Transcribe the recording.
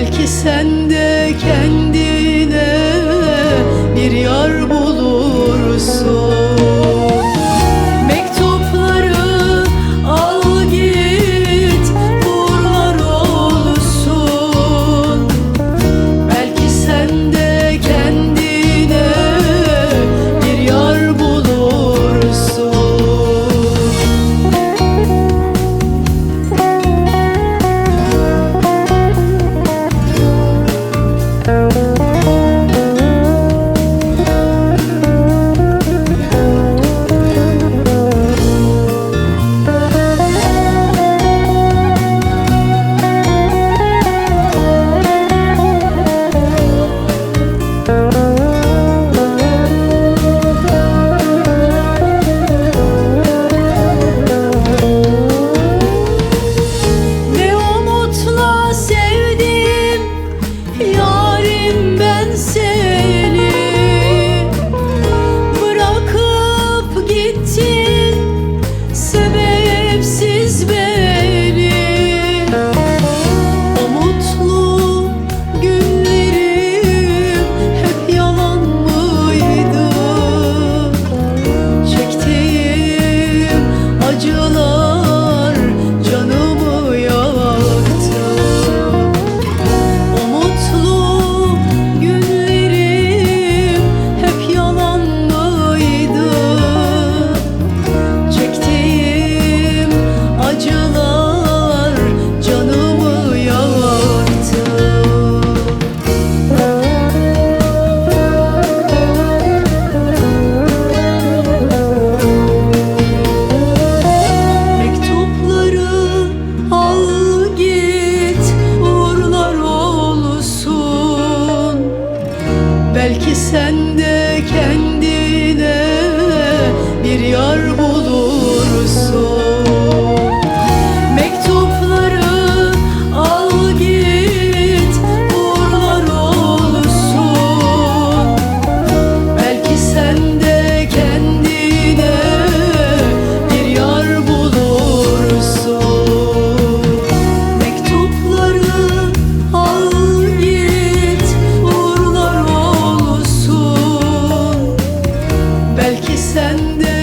Belki sen de kendine bir yar bulursun Belki sen de kendine bir yar bulursun. ki sende.